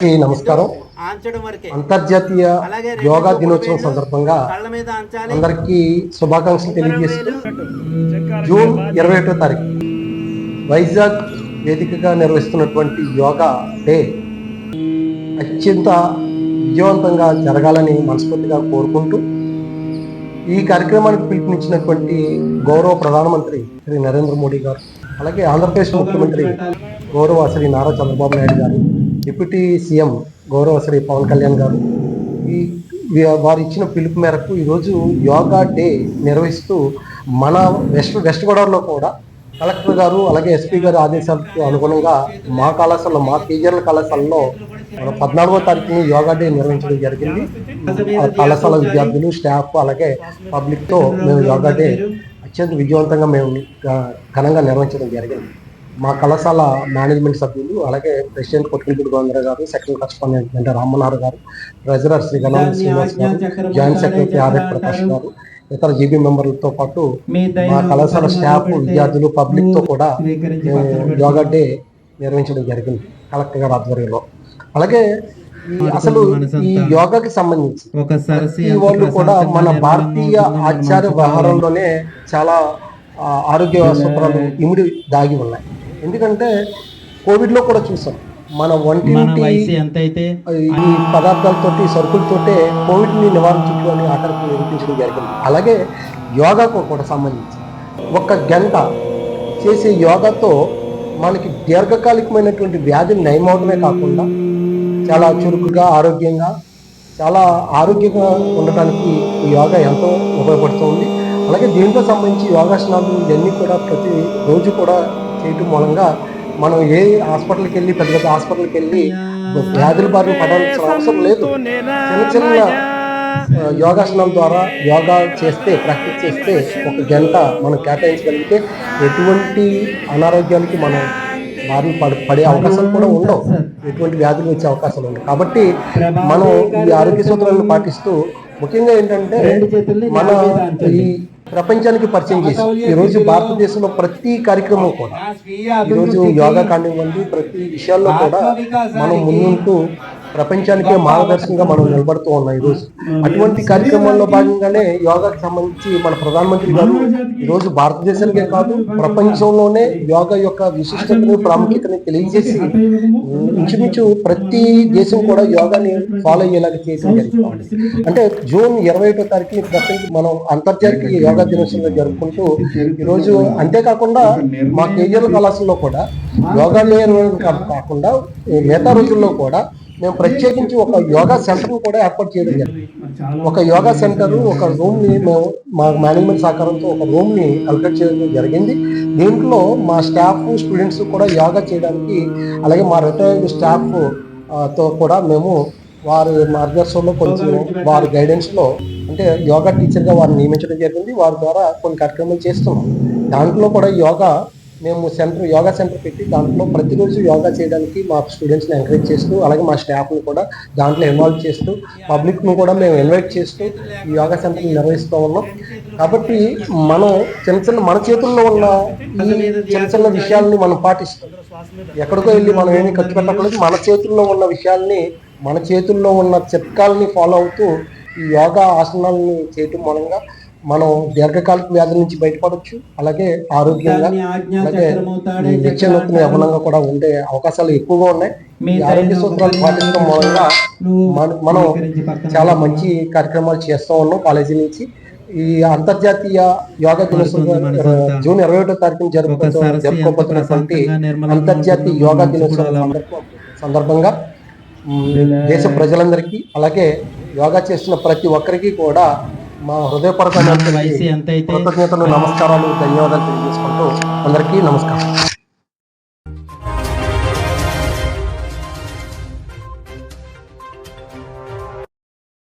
నమస్కారం. అంతర్జాతీయ యోగా దినోత్సవం సందర్భంగా అందరికీ శుభాకాంక్షలు తెలియజేస్తూ జూన్ ఇరవై ఒకటో తారీఖు వైజాగ్ వేదికగా నిర్వహిస్తున్నటువంటి యోగా డే అత్యంత విజయవంతంగా జరగాలని మనస్ఫూర్తిగా కోరుకుంటూ ఈ కార్యక్రమానికి పిలుపునిచ్చినటువంటి గౌరవ ప్రధానమంత్రి శ్రీ నరేంద్ర మోడీ గారు అలాగే ఆంధ్రప్రదేశ్ ముఖ్యమంత్రి గౌరవ శ్రీ నారా చంద్రబాబు నాయుడు గారు డిప్యూటీ సీఎం గౌరవ శ్రీ పవన్ కళ్యాణ్ గారు ఈ వారు ఇచ్చిన పిలుపు మేరకు ఈరోజు యోగా డే నిర్వహిస్తూ మన వెస్ట్ వెస్ట్ గోదావరిలో కూడా కలెక్టర్ గారు అలాగే ఎస్పీ గారి ఆదేశాలకు అనుగుణంగా మా కళాశాలలో మా టీచర్ల కళాశాలలో మన పద్నాలుగో తారీఖుని యోగా డే నిర్వహించడం జరిగింది. ఆ కళాశాల విద్యార్థులు స్టాఫ్ అలాగే పబ్లిక్తో మేము యోగా డే అత్యంత విజయవంతంగా మేము ఘనంగా నిర్వహించడం జరిగింది. మా కళాశాల మేనేజ్మెంట్ సభ్యులు అలాగే ప్రెసిడెంట్ కొట్టినపూడి గోవిందరావు గారు సెక్రటరీ కరస్పాండెంట్ అంటే రామనాథ్ గారు ట్రెజరర్ శ్రీ గణాల శ్రీనివాస్ గారు జాయింట్ సెక్రటరీ ఆర్ఎఫ్ ప్రకాష్ గారు ఇతర జీబీ మెంబర్లతో పాటు మా కళాశాల స్టాఫ్ విద్యార్థులు పబ్లిక్తో కూడా యోగా డే నిర్వహించడం జరిగింది కలెక్టర్ గారి ఆధ్వర్యంలో. అలాగే అసలు ఈ యోగాకి సంబంధించి వాళ్ళు కూడా మన భారతీయ ఆచార వ్యవహారంలోనే చాలా ఆరోగ్య సూత్రాలు ఇమిడి దాగి ఉన్నాయి. ఎందుకంటే కోవిడ్లో కూడా చూసాం. మన మన వంటింటి వయసు ఎంత అయితే ఈ పదార్థాలతోటి సరుకులతోటే కోవిడ్ని నివారించు అని ఆఖరికి నిరూపించడం జరిగింది అలాగే యోగాకు కూడా సంబంధించి ఒక గంట చేసే యోగాతో మనకి దీర్ఘకాలికమైనటువంటి వ్యాధులు నయమవడమే కాకుండా చాలా చురుకుగా ఆరోగ్యంగా చాలా ఆరోగ్యంగా ఉండటానికి ఈ యోగా ఎంతో ఉపయోగపడుతుంది. అలాగే దీంతో సంబంధించి యోగాసనాలు ఇవన్నీ కూడా ప్రతి రోజు కూడా చేయటం మూలంగా మనం ఏ హాస్పిటల్కి వెళ్ళి పెద్ద పెద్ద హాస్పిటల్కి వెళ్ళి వ్యాధుల బారిన పడాల్సిన అవసరం లేదు. చిన్న చిన్న ఆ, యోగాసనాల ద్వారా యోగా చేస్తే ప్రాక్టీస్ చేస్తే ఒక గంట మనం కేటాయించగలిగితే ఎటువంటి అనారోగ్యానికి మనం బారిన పడ పడే అవకాశాలు కూడా ఉండవు. ఎటువంటి వ్యాధులు వచ్చే అవకాశాలు ఉండవు. కాబట్టి మనం ఈ ఆరోగ్య సూత్రాలను పాటిస్తూ ముఖ్యంగా ఏంటంటే మన ఈ ప్రపంచానికి పరిచయం చేసి ఈ రోజు భారతదేశంలో ప్రతి కార్యక్రమం కూడా ఈరోజు యోగా కానివ్వండి ప్రతి విషయాల్లో కూడా మనం ముందుంటూ ప్రపంచానికే మార్గదర్శకంగా మనం నిలబడుతూ ఉన్నాం ఈరోజు అటువంటి కార్యక్రమాల్లో భాగంగానే యోగాకి సంబంధించి మన ప్రధానమంత్రి గారు ఈరోజు భారతదేశానికే కాదు ప్రపంచంలోనే యోగా యొక్క విశిష్టతను ప్రాముఖ్యతని తెలియజేసి ఇంచుమించు ప్రతి దేశం కూడా యోగాని ఫాలో అయ్యేలాగా చేయడం జరిగింది. అంటే జూన్ ఇరవై ఒకటో తారీఖు ప్రపంచ మనం అంతర్జాతీయ యోగా దినోత్సవంగా జరుపుకుంటూ ఈరోజు అంతేకాకుండా మా కేజీఎల్ కళాశాలలో కూడా యోగా డే కాకుండా మిగతా రోజుల్లో కూడా మేము ప్రత్యేకించి ఒక యోగా సెంటర్ కూడా ఏర్పాటు చేయడం జరిగింది. ఒక యోగా సెంటర్ ఒక రూమ్ని మేము మా మేనేజ్మెంట్ సహకారంతో ఒక రూమ్ని అలకట్ చేయడం జరిగింది. దీంట్లో మా స్టాఫ్ స్టూడెంట్స్ కూడా యోగా చేయడానికి అలాగే మా రిటైర్డ్ స్టాఫ్తో కూడా మేము వారి మార్గదర్శనంలో కొంచెం వారి గైడెన్స్లో అంటే యోగా టీచర్గా వారిని నియమించడం జరిగింది. వారి ద్వారా కొన్ని కార్యక్రమాలు చేస్తున్నాం. దాంట్లో కూడా యోగా మేము సెంటర్ యోగా సెంటర్ పెట్టి దాంట్లో ప్రతిరోజు యోగా చేయడానికి మా స్టూడెంట్స్ని ఎంకరేజ్ చేస్తూ అలాగే మా స్టాఫ్ని కూడా దాంట్లో ఇన్వాల్వ్ చేస్తూ పబ్లిక్ను కూడా మేము ఇన్వైట్ చేస్తూ ఈ యోగా సెంటర్ని నిర్వహిస్తూ ఉన్నాం. కాబట్టి మనం చిన్న చిన్న మన చేతుల్లో ఉన్న ఈ చిన్న చిన్న విషయాలని మనం పాటిస్తాం. ఎక్కడికో వెళ్ళి మనం ఏమీ ఖర్చు పెట్టకూడదు. మన చేతుల్లో ఉన్న విషయాల్ని మన చేతుల్లో ఉన్న చిట్కాలని ఫాలో అవుతూ ఈ యోగా ఆసనాలని చేయటం మూలంగా మనం దీర్ఘకాలిక వ్యాధుల నుంచి బయటపడవచ్చు అలాగే ఆరోగ్యంగా అలాగే నిత్య యవనంగా కూడా ఉండే అవకాశాలు ఎక్కువగా ఉన్నాయి. ఈ ఆరోగ్య సూత్రాలు పాటించడం మూలంగా మన- మనం చాలా మంచి కార్యక్రమాలు చేస్తూ ఉన్నాం కాలేజీ నుంచి. ఈ అంతర్జాతీయ యోగా దినోత్సవం జూన్ ఇరవై ఒకటో తారీఖున జరుపుకో జరుపుకోబోతున్నటువంటి అంతర్జాతీయ యోగా దినోత్సవం సందర్భ- సందర్భంగా దేశ ప్రజలందరికీ అలాగే యోగా చేస్తున్న ప్రతి ఒక్కరికి కూడా మా అయితే కృతజ్ఞతలు నమస్కారాలు ధన్యవాదాలు తెలియజేసుకుంటూ అందరికీ నమస్కారం.